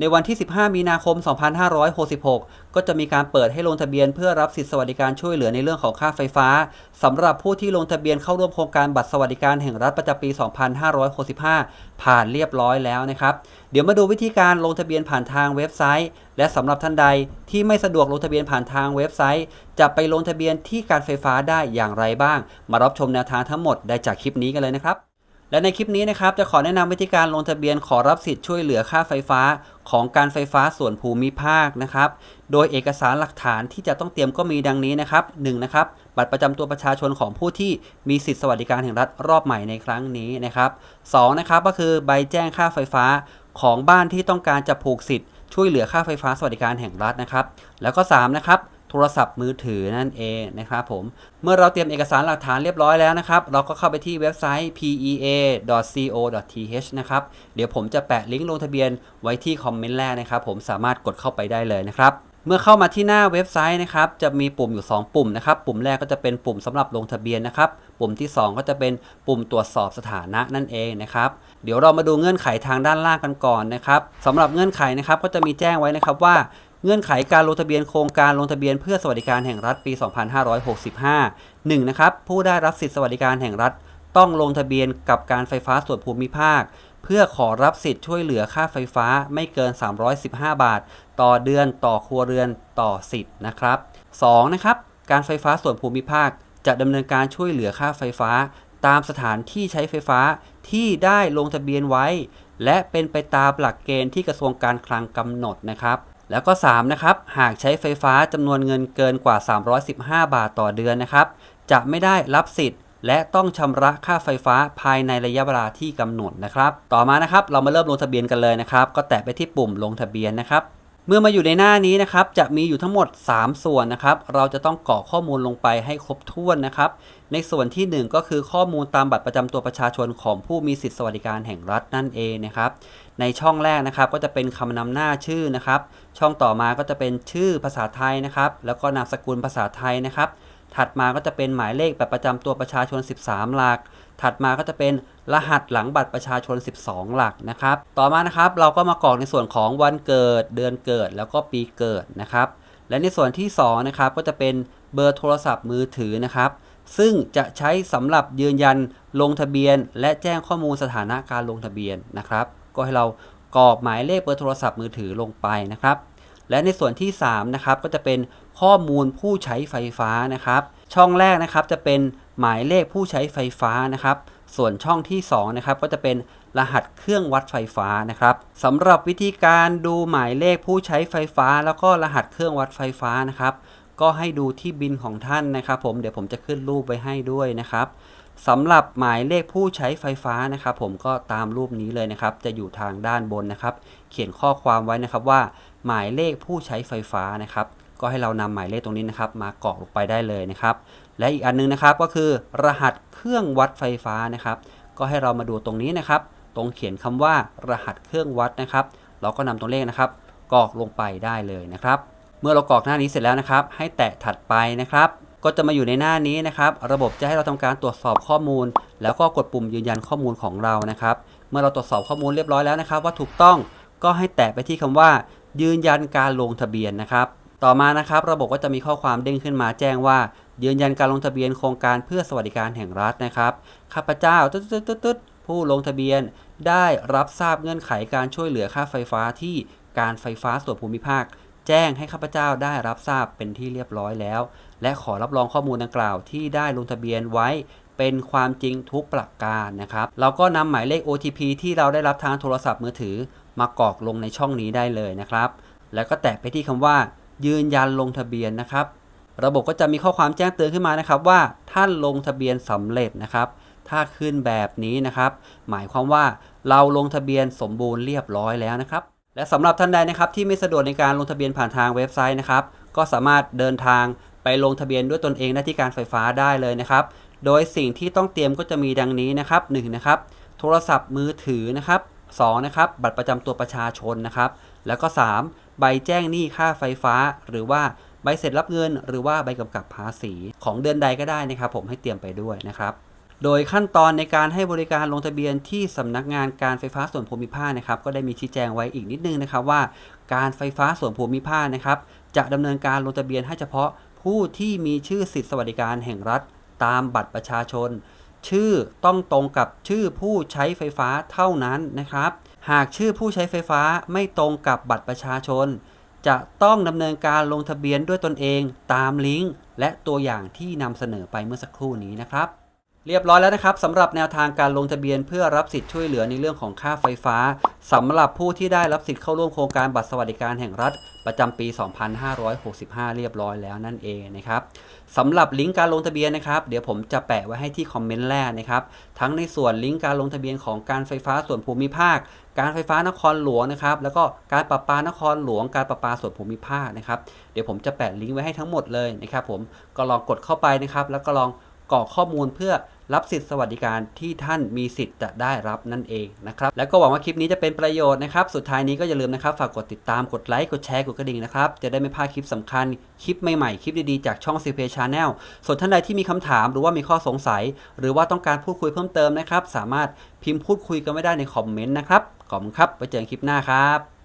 ในวันที่ 15 มีนาคม 2566 ก็จะมีการเปิดให้ลงทะเบียนเพื่อรับสิทธิสวัสดิการช่วยเหลือในเรื่องของค่าไฟฟ้าสำหรับผู้ที่ลงทะเบียนเข้าร่วมโครงการบัตรสวัสดิการแห่งรัฐประจำปี 2565 ผ่านเรียบร้อยแล้วนะครับ เดี๋ยวมาดูวิธีการลงทะเบียนผ่านทางเว็บไซต์ และสำหรับท่านใดที่ไม่สะดวกลงทะเบียนผ่านทางเว็บไซต์ จะไปลงทะเบียนที่การไฟฟ้าได้อย่างไรบ้าง มารับชมแนวทางทั้งหมดได้จากคลิปนี้กันเลยนะครับ และในคลิปนี้นะครับจะขอแนะนำวิธีการลงทะเบียนขอรับสิทธิ์ช่วยเหลือค่าไฟฟ้าของการไฟฟ้าส่วนภูมิภาคนะครับ โดยเอกสารหลักฐานที่จะต้องเตรียมก็มีดังนี้นะครับ1นะครับ บัตรประจำตัวประชาชนของผู้ที่มีสิทธิสวัสดิการแห่งรัฐรอบใหม่ในครั้งนี้นะครับ2นะครับก็คือใบแจ้งค่าไฟฟ้าของบ้านที่ต้องการจะผูกสิทธิ์ช่วยเหลือค่าไฟฟ้าสวัสดิการแห่งรัฐนะครับ แล้วก็3นะครับ ทรศัพท์มือถือนั่นเองนะครับผม เมื่อเราเตรียมเอกสารหลักฐานเรียบร้อยแล้วนะครับ เราก็เข้าไปที่เว็บไซต์ pea.co.th นะครับ เดี๋ยวผมจะแปะลิงก์ลงทะเบียนไว้ที่คอมเมนต์แรกนะครับ ผมสามารถกดเข้าไปได้เลยนะครับเมื่อเข้ามาที่หน้าเว็บไซต์นะครับ จะมีปุ่มอยู่ 2 ปุ่มนะครับ ปุ่มแรกก็จะเป็นปุ่มสำหรับลงทะเบียนนะครับ ปุ่มที่ 2 ก็จะเป็นปุ่มตรวจสอบสถานะนั่นเองนะครับ เดี๋ยวเรามาดูเงื่อนไขทางด้านล่างกันก่อนนะครับสำหรับเงื่อนไขนะครับ ก็จะมีแจ้งไว้นะครับว่า เงื่อนไขการลงทะเบียนโครงการลงทะเบียนเพื่อสวัสดิการแห่งรัฐปี 2565 1 นะครับผู้ได้รับสิทธิสวัสดิการแห่งรัฐ ต้องลงทะเบียนกับการไฟฟ้าส่วนภูมิภาค เพื่อขอรับสิทธิ์ช่วยเหลือค่าไฟฟ้าไม่เกิน 315 บาท ต่อเดือนต่อครัวเรือนต่อสิทธิ์นะครับ 2 นะครับการไฟฟ้าส่วนภูมิภาค จะดำเนินการช่วยเหลือค่าไฟฟ้า ตามสถานที่ใช้ไฟฟ้าที่ได้ลงทะเบียนไว้ และเป็นไปตามหลักเกณฑ์ที่กระทรวงการคลังกำหนดนะครับ แล้วก็ 3 นะครับ หากใช้ไฟฟ้าจำนวนเงินเกินกว่า 315 บาทต่อเดือนนะครับ จะไม่ได้รับสิทธิ์ และต้องชำระค่าไฟฟ้าภายในระยะเวลาที่กำหนดนะครับ ต่อมานะครับ เรามาเริ่มลงทะเบียนกันเลยนะครับ ก็แตะไปที่ปุ่มลงทะเบียนนะครับ เมื่อมาอยู่ในหน้านี้นะครับจะมีอยู่ทั้งหมด 3 ส่วนนะครับ เราจะต้องกรอกข้อมูลลงไปให้ครบถ้วนนะครับ ในส่วนที่ 1 ก็คือข้อมูลตามบัตรประจำตัวประชาชนของผู้มีสิทธิสวัสดิการแห่งรัฐนั่นเองนะครับ ในช่องแรกนะครับก็จะเป็นคำนำหน้าชื่อนะครับ ช่องต่อมาก็จะเป็นชื่อภาษาไทยนะครับ แล้วก็นามสกุลภาษาไทยนะครับ ถัดมาก็จะเป็นหมายเลขบัตรประจำตัวประชาชน 13 หลัก ถัดมาก็จะเป็นรหัสหลังบัตรประชาชน 12 หลักนะครับ ต่อมานะครับเราก็มากรอกในส่วนของวันเกิด เดือนเกิด แล้วก็ปีเกิดนะครับ และในส่วนที่2นะครับก็จะเป็นเบอร์โทรศัพท์มือถือนะครับ ซึ่งจะใช้สำหรับยืนยันลงทะเบียน และแจ้งข้อมูลสถานะการลงทะเบียนนะครับ ก็ให้เรากรอกหมายเลขเบอร์โทรศัพท์มือถือลงไปนะครับ และในส่วนที่3นะครับก็จะเป็นข้อมูลผู้ใช้ไฟฟ้านะครับ ช่องแรกนะครับจะเป็นหมายเลขผู้ใช้ไฟฟ้านะครับ ส่วนช่องที่2นะครับก็จะเป็นรหัสเครื่องวัดไฟฟ้านะครับสำหรับวิธีการดูหมายเลขผู้ใช้ไฟฟ้า แล้วก็รหัสเครื่องวัดไฟฟ้านะครับก็ให้ดูที่บินของท่านนะครับ ผมเดี๋ยวผมจะขึ้นรูปไว้ให้ด้วยนะครับสำหรับหมายเลขผู้ใช้ไฟฟ้านะครับ ผมก็ตามรูปนี้เลยนะครับ จะอยู่ทางด้านบนนะครับ เขียนข้อความไว้นะครับว่า หมายเลขผู้ใช้ไฟฟ้านะครับก็ให้เรานำหมายเลขตรงนี้นะครับ มากรอกลงไปได้เลยนะครับ และอีกอันนึงนะครับก็คือ รหัสเครื่องวัดไฟฟ้านะครับ ก็ให้เรามาดูตรงนี้นะครับ ตรงเขียนคำว่ารหัสเครื่องวัดนะครับ เราก็นำตัวเลขนะครับกรอกลงไปได้เลยนะครับ เมื่อเรากรอกหน้านี้เสร็จแล้วนะครับ ให้แตะถัดไปนะครับ ก็จะมาอยู่ในหน้านี้นะครับ ระบบจะให้เราทำการตรวจสอบข้อมูล แล้วก็กดปุ่มยืนยันข้อมูลของเรานะครับ เมื่อเราตรวจสอบข้อมูลเรียบร้อยแล้วนะครับ ว่าถูกต้องก็ให้แตะไปที่คำว่า ยืนยันการลงทะเบียนนะครับ ต่อมานะครับ ระบบก็จะมีข้อความเด้งขึ้นมาแจ้งว่า ยืนยันการลงทะเบียนโครงการเพื่อสวัสดิการแห่งรัฐนะครับข้าพเจ้าตึ๊ดตึ๊ดตึ๊ดตึ๊ดผู้ลงทะเบียนได้รับทราบเงื่อนไขการช่วยเหลือค่าไฟฟ้าที่การไฟฟ้าส่วนภูมิภาค แจ้งให้ข้าพเจ้าได้รับทราบเป็นที่เรียบร้อยแล้ว และขอรับรองข้อมูลดังกล่าวที่ได้ลงทะเบียนไว้ เป็นความจริงทุกประการนะครับ เราก็นำหมายเลข OTP ที่เราได้รับทางโทรศัพท์มือถือ มากรอกลงในช่องนี้ได้เลยนะครับ แล้วก็แตะไปที่คำว่า ยืนยันลงทะเบียนนะครับ ระบบก็จะมีข้อความแจ้งเตือนขึ้นมานะครับว่าท่านลงทะเบียนสำเร็จนะครับ ถ้าขึ้นแบบนี้นะครับ หมายความว่าเราลงทะเบียนสมบูรณ์เรียบร้อยแล้วนะครับ และสำหรับท่านใดนะครับที่ไม่สะดวกในการลงทะเบียนผ่านทางเว็บไซต์นะครับ ก็สามารถเดินทางไปลงทะเบียนด้วยตนเองได้ที่การไฟฟ้าได้เลยนะครับ โดยสิ่งที่ต้องเตรียมก็จะมีดังนี้นะครับ1นะครับ โทรศัพท์มือถือนะครับ2นะครับ บัตรประจำตัวประชาชนนะครับ แล้วก็ 3 ใบแจ้งหนี้ค่าไฟฟ้า หรือว่าใบเสร็จรับเงิน หรือว่าใบกำกับภาษีของเดือนใดก็ได้นะครับ ผมให้เตรียมไปด้วยนะครับ โดยขั้นตอนในการให้บริการลงทะเบียนที่สำนักงานการไฟฟ้าส่วนภูมิภาคนะครับ ก็ได้มีชี้แจงไว้อีกนิดนึงนะครับว่า การไฟฟ้าส่วนภูมิภาคนะครับ จะดำเนินการลงทะเบียนให้เฉพาะผู้ที่มีชื่อสิทธิสวัสดิการแห่งรัฐ ตามบัตรประชาชน ชื่อต้องตรงกับชื่อผู้ใช้ไฟฟ้าเท่านั้นนะครับ หากชื่อผู้ใช้ไฟฟ้าไม่ตรงกับบัตรประชาชน จะต้องดำเนินการลงทะเบียนด้วยตนเองตามลิงก์และตัวอย่างที่นำเสนอไปเมื่อสักครู่นี้นะครับ เรียบร้อยแล้วนะครับสำหรับแนวทางการลงทะเบียนเพื่อรับสิทธิ์ช่วยเหลือในเรื่องของค่าไฟฟ้าสำหรับผู้ที่ได้รับสิทธิ์เข้าร่วมโครงการบัตรสวัสดิการแห่งรัฐ ประจำปี 2565 เรียบร้อยแล้วนั่นเองนะครับสำหรับลิงก์การลงทะเบียนนะครับ เดี๋ยวผมจะแปะไว้ให้ที่คอมเมนต์แรกนะครับ ทั้งในส่วนลิงก์การลงทะเบียนของการไฟฟ้าส่วนภูมิภาค การไฟฟ้านครหลวงนะครับ แล้วก็การประปานครหลวง การประปาส่วนภูมิภาคนะครับ เดี๋ยวผมจะแปะลิงก์ไว้ให้ทั้งหมดเลยนะครับ ผมก็ลองกดเข้าไปนะครับ แล้วก็ลอง กรอกข้อมูลเพื่อรับสิทธิสวัสดิการที่ท่านมีสิทธิ์จะได้รับนั่นเองนะครับ แล้วก็หวังว่าคลิปนี้จะเป็นประโยชน์นะครับ สุดท้ายนี้ก็อย่าลืมนะครับ ฝากกดติดตาม กดไลค์ กดแชร์ กดกระดิ่งนะครับ จะได้ไม่พลาดคลิปสำคัญ คลิปใหม่ๆ คลิปดีๆ จากช่อง CP Channel ส่วนท่านใดที่มีคำถามหรือว่ามีข้อสงสัย หรือว่าต้องการพูดคุยเพิ่มเติมนะครับ สามารถพิมพ์พูดคุยกันไม่ได้ในคอมเมนต์นะครับ ขอบคุณครับ ไว้เจอกันคลิปหน้าครับ